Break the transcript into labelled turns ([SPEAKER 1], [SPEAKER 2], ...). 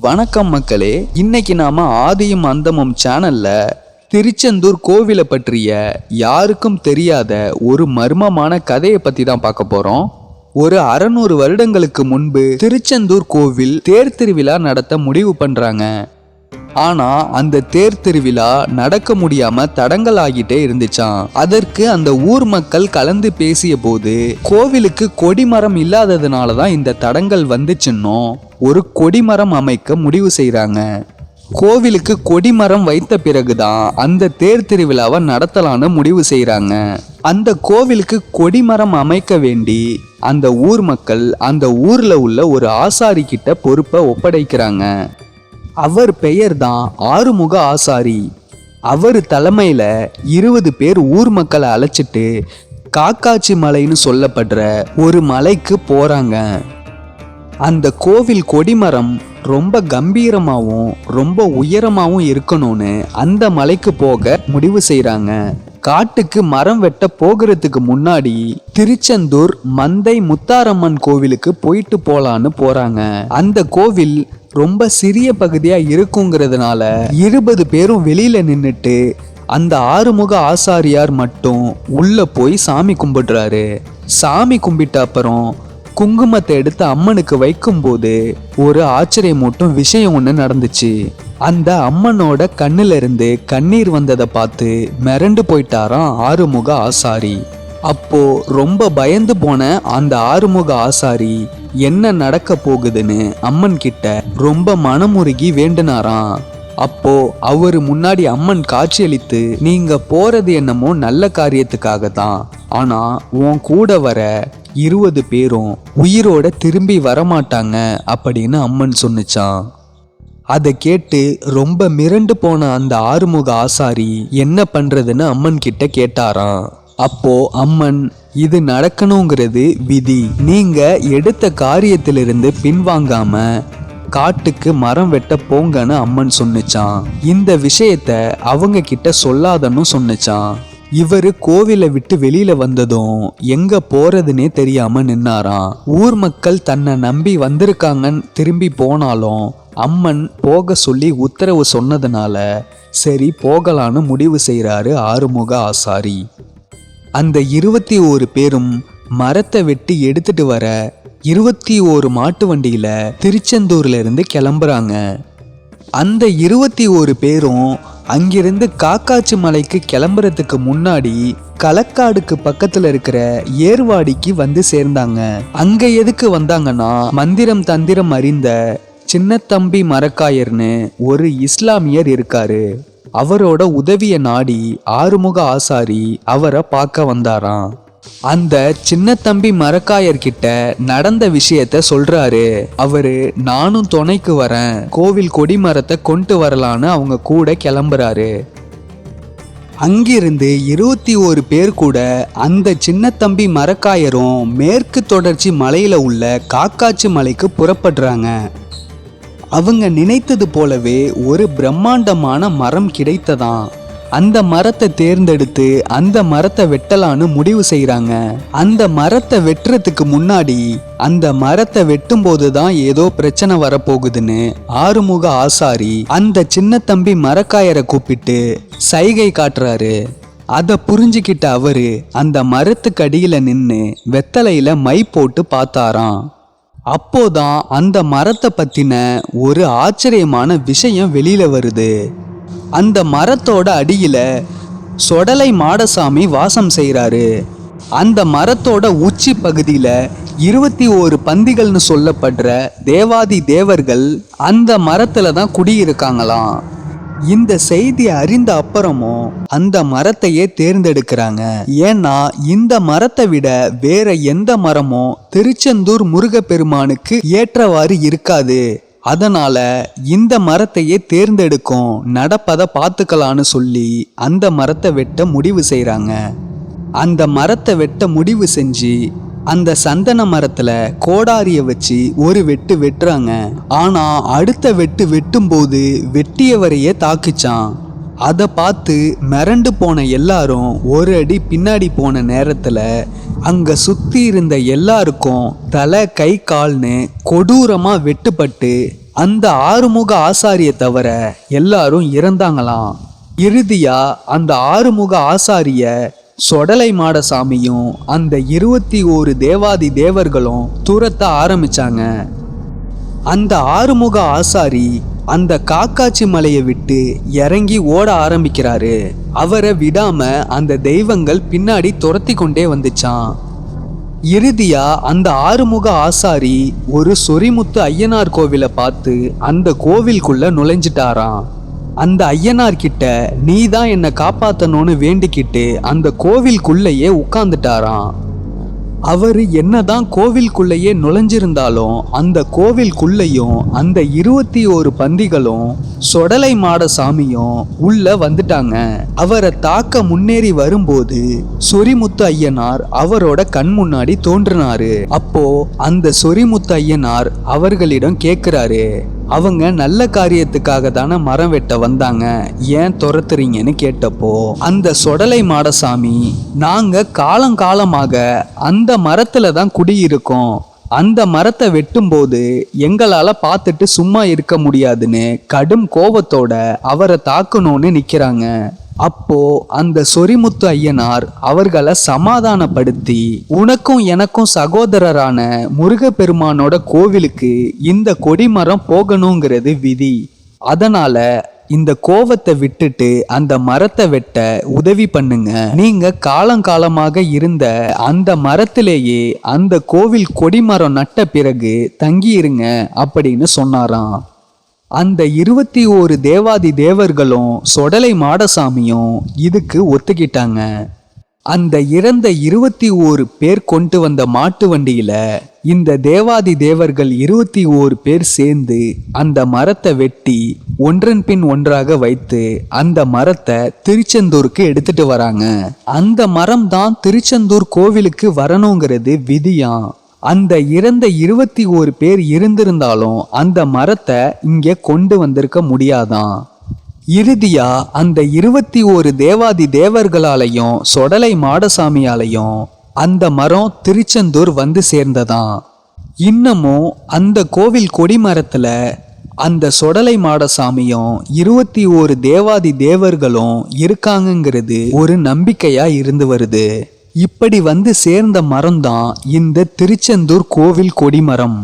[SPEAKER 1] வணக்கம் மக்களே. இன்னைக்கு நாம ஆதியும் அந்தமும் சேனல்ல திருச்செந்தூர் கோவிலை பற்றிய யாருக்கும் தெரியாத ஒரு மர்மமான கதையை பத்தி தான் பார்க்க போறோம். ஒரு அறநூறு வருடங்களுக்கு முன்பு திருச்செந்தூர் கோவில் தேர் திருவிழா நடத்த முடிவு பண்றாங்க. ஆனா அந்த தேர் திருவிழா நடக்க முடியாம தடங்கள் ஆகிட்டே இருந்துச்சான் அதற்கு அந்த ஊர் மக்கள் கலந்து பேசிய போது கோவிலுக்கு கொடிமரம் இல்லாததுனால தான் இந்த தடங்கள் வந்துச்சுன்னும் ஒரு கொடிமரம் அமைக்க முடிவு செய்கிறாங்க கோவிலுக்கு கொடிமரம் வைத்த பிறகுதான் அந்த தேர் திருவிழாவை நடத்தலான்னு முடிவு செய்கிறாங்க அந்த கோவிலுக்கு கொடிமரம் அமைக்க வேண்டி அந்த ஊர் மக்கள் அந்த ஊர்ல உள்ள ஒரு ஆசாரி கிட்ட பொறுப்பை ஒப்படைக்கிறாங்க. அவர் பெயர்தான் ஆறுமுக ஆசாரி. அவர் தலைமையில் இருபது பேர் ஊர் மக்களை அழைச்சிட்டு காக்காச்சி மலைன்னு சொல்லப்படுற ஒரு மலைக்கு போகிறாங்க அந்த கோவில் கொடிமரம் ரொம்ப கம்பீரமாகவும் ரொம்ப உயரமாகவும் இருக்கணும்னு அந்த மலைக்கு போக முடிவு செய்கிறாங்க காட்டுக்கு மரம் வெட்ட போகிறதுக்கு முன்னாடி திருச்செந்தூர் மந்தை முத்தாரம்மன் கோவிலுக்கு போயிட்டு போலான்னு போறாங்க. அந்த கோவில் ரொம்ப சிறிய பகுதியாக இருக்குங்கிறதுனால இருபது பேரும் வெளியில் நின்றுட்டு அந்த ஆறுமுக ஆசாரியார் மட்டும் உள்ளே போய் சாமி கும்பிடுறாரு. சாமி கும்பிட்ட அப்புறம் குங்குமத்தை எடுத்து அம்மனுக்கு வைக்கும்போது ஒரு ஆச்சரியமூட்டும் விஷயம் ஒன்று நடந்துச்சு. அந்த அம்மனோட கண்ணுல இருந்து கண்ணீர் வந்ததை பார்த்து மிரண்டு போயிட்டாராம் ஆறுமுக ஆசாரி. அப்போ ரொம்ப பயந்து போன அந்த ஆறுமுக ஆசாரி என்ன நடக்க போகுதுன்னு அம்மன் கிட்ட ரொம்ப மனமுருகி வேண்டுனாராம். அப்போ அவரு முன்னாடி அம்மன் காட்சியளித்து நீங்க போறது என்னமோ நல்ல காரியத்துக்காக தான் ஆனா உன் கூட வர இருபது பேரும் உயிரோட திரும்பி வரமாட்டாங்க அப்படின்னு அம்மன் சொன்னுச்சான் அதை கேட்டு ரொம்ப மிரண்டு போன அந்த ஆறுமுக ஆசாரி என்ன பண்றதுன்னு அம்மன் கிட்ட கேட்டாராம். அப்போ அம்மன் இது நடக்கணுங்கிறது விதி. நீங்க எடுத்த காரியத்திலிருந்து பின்வாங்காம காட்டுக்கு மரம் வெட்ட போங்கன்னு அம்மன் சொன்னுச்சான் இந்த விஷயத்த அவங்க கிட்ட சொல்லாதன்னு சொன்னுச்சான் இவர் கோவிலை விட்டு வெளியில வந்ததும் எங்க போறதுன்னே தெரியாம நின்னாராம். ஊர் மக்கள் தன்னை நம்பி வந்திருக்காங்கன்னு திரும்பி போனாலும் அம்மன் போக சொல்லி உத்தரவு சொன்னதுனால சரி போகலான்னு முடிவு செய்கிறாரு ஆறுமுக ஆசாரி. அந்த இருபத்தி ஓரு பேரும் மரத்தை வெட்டி எடுத்துட்டு வர இருபத்தி ஓரு மாட்டு வண்டியில திருச்செந்தூர்ல இருந்து கிளம்புறாங்க. அந்த இருபத்தி ஓரு பேரும் அங்கிருந்து காக்காச்சி மலைக்கு கிளம்புறதுக்கு முன்னாடி களக்காடுக்கு பக்கத்துல இருக்கிற ஏர்வாடிக்கு வந்து சேர்ந்தாங்க. அங்க எதுக்கு வந்தாங்கன்னா மந்திரம் தந்திரம் அறிந்த சின்னத்தம்பி மரக்காயர்னு ஒரு இஸ்லாமியர் இருக்காரு. அவரோட உதவிய நாடி ஆறுமுக ஆசாரி அவரை பார்க்க வந்தாராம். அந்த சின்ன தம்பி மரக்காயர்கிட்ட நடந்த விஷயத்த சொல்றாரு. அவரு நானும் துணைக்கு வரேன். கோவில் கொடிமரத்தை கொண்டு வரலான்னு அவங்க கூட கிளம்புறாரு. அங்கிருந்து இருபத்தி ஒரு பேர் கூட அந்த சின்ன தம்பி மரக்காயரும் மேற்கு தொடர்ச்சி மலையில உள்ள காக்காச்சி மலைக்கு புறப்படுறாங்க. அவங்க நினைத்தது போலவே ஒரு பிரம்மாண்டமான மரம் கிடைத்ததாம். அந்த மரத்தை தேர்ந்தெடுத்து அந்த மரத்தை வெட்டலான்னு முடிவு செய்கிறாங்க அந்த மரத்தை வெட்டுறதுக்கு முன்னாடி அந்த மரத்தை வெட்டும் தான் ஏதோ பிரச்சனை வரப்போகுதுன்னு ஆறுமுக ஆசாரி அந்த சின்ன தம்பி மரக்காயரை கூப்பிட்டு சைகை காட்டுறாரு. அதை புரிஞ்சுக்கிட்ட அவரு அந்த மரத்துக்கு அடியில் நின்று வெத்தலையில் மை போட்டு பார்த்தாராம். அப்போதான் அந்த மரத்தை பற்றின ஒரு ஆச்சரியமான விஷயம் வெளியில் வருது. அந்த மரத்தோட அடியில் சொடலை மாடசாமி வாசம் செய்கிறாரு அந்த மரத்தோட உச்சி பகுதியில் இருபத்தி ஓரு பந்திகள்னு சொல்லப்படுற தேவாதி தேவர்கள் அந்த மரத்தில் தான் குடியிருக்காங்களாம். இந்த செய்தியை அறிந்த அப்புறமும் அந்த மரத்தையே தேர்ந்தெடுக்கிறாங்க. ஏன்னா இந்த மரத்தை விட வேற எந்த மரமும் திருச்செந்தூர் முருகப்பெருமானுக்கு ஏற்றவாறு இருக்காது. அதனால இந்த மரத்தையே தேர்ந்தெடுக்கும் நடப்பதை பார்த்துக்கலான்னு சொல்லி அந்த மரத்தை வெட்ட முடிவு செய்கிறாங்க அந்த மரத்தை வெட்ட முடிவு செஞ்சு அந்த சந்தன மரத்தில் கோடாரியை வச்சு ஒரு வெட்டு வெட்டுறாங்க. ஆனால் அடுத்த வெட்டு வெட்டும்போது வெட்டியவரையே தாக்குச்சான் அதை பார்த்து மிரண்டு போன எல்லாரும் ஒரு அடி பின்னாடி போன நேரத்தில் அங்கே சுற்றி இருந்த எல்லாருக்கும் தலை கை கால்னு கொடூரமாக வெட்டுப்பட்டு அந்த ஆறுமுக ஆசாரியை தவிர எல்லாரும் இறந்தாங்களாம். இறுதியாக அந்த ஆறுமுக ஆசாரியை சொடலை மாடசாமியும் அந்த இருபத்தி ஓரு தேவாதி தேவர்களும் துரத்த ஆரம்பிச்சாங்க. அந்த ஆறுமுக ஆசாரி அந்த காக்காச்சி மலையை விட்டு இறங்கி ஓட ஆரம்பிக்கிறாரு. அவரை விடாம அந்த தெய்வங்கள் பின்னாடி துரத்தி கொண்டே வந்துச்சான் இறுதியா அந்த ஆறுமுக ஆசாரி ஒரு சொரிமுத்து ஐயனார் கோவிலை பார்த்து அந்த கோவிலுக்குள்ள நுழைஞ்சிட்டாராம். அந்த ஐயனார் கிட்ட நீ தான் என்னை காப்பாத்தணும்னு வேண்டிக்கிட்டு அந்த கோவிலுக்குள்ளேயே உட்காந்துட்டாராம் அவர் என்னதான் கோவிலுக்குள்ளேயே நுழைஞ்சிருந்தாலும் அந்த கோவிலுக்குள்ளேயும் அந்த இருபத்தி ஓரு பந்திகளும் சொடலை மாட சாமியும் உள்ள வந்துட்டாங்க. அவரை தாக்க முன்னேறி வரும்போது சொரிமுத்து ஐயனார் அவரோட கண் முன்னாடி தோன்றினாரு. அப்போ அந்த சொரிமுத்து ஐயனார் அவர்களிடம் கேட்கிறாரு அவங்க நல்ல காரியத்துக்காக தானே மரம் வெட்ட வந்தாங்க. ஏன் துரத்துறீங்கன்னு கேட்டப்போ அந்த சொடலை மாடசாமி நாங்க காலங்காலமாக அந்த மரத்துல தான் குடியிருக்கோம். அந்த மரத்தை வெட்டும்போது எங்களால் பார்த்துட்டு சும்மா இருக்க முடியாதுன்னு கடும் கோபத்தோட அவரை தாக்கணும்னு நிற்கிறாங்க அப்போ அந்த சொரிமுத்து ஐயனார் அவர்களை சமாதானப்படுத்தி உனக்கும் எனக்கும் சகோதரரான முருகப்பெருமானோட கோவிலுக்கு இந்த கொடிமரம் போகணுங்கிறது விதி. அதனால இந்த கோவத்தை விட்டுட்டு அந்த மரத்தை வெட்ட உதவி பண்ணுங்க. நீங்க காலங்காலமாக இருந்த அந்த மரத்திலேயே அந்த கோவில் கொடிமரம் நட்ட பிறகு தங்கியிருங்க அப்படின்னு சொன்னாராம். அந்த இருபத்தி ஓரு தேவாதி தேவர்களும் சொடலை மாடசாமியும் இதுக்கு ஒத்துக்கிட்டாங்க. அந்த இறந்த இருபத்தி ஓரு பேர் கொண்டு வந்த மாட்டு வண்டியில இந்த தேவாதி தேவர்கள் இருபத்தி ஓரு பேர் சேர்ந்து அந்த மரத்தை வெட்டி ஒன்றன் பின் ஒன்றாக வைத்து அந்த மரத்தை திருச்செந்தூருக்கு எடுத்துட்டு வராங்க. அந்த மரம் தான் திருச்செந்தூர் கோவிலுக்கு வரணுங்கிறது விதியாம். அந்த இறந்த இருபத்தி ஓரு பேர் இருந்திருந்தாலும் அந்த மரத்தை இங்கே கொண்டு வந்திருக்க முடியாதான். இறுதியா அந்த இருபத்தி ஓரு தேவாதி தேவர்களாலையும் சொடலை மாடசாமியாலையும் அந்த மரம் திருச்செந்தூர் வந்து சேர்ந்ததாம். இன்னமும் அந்த கோவில் கொடிமரத்துல அந்த சொடலை மாடசாமியும் இருபத்தி ஓரு தேவாதி தேவர்களும் இருக்காங்கங்கிறது ஒரு நம்பிக்கையாக இருந்து வருது. இப்படி வந்து சேர்ந்த மரம்தான் இந்த திருச்செந்தூர் கோவில் கொடிமரம்.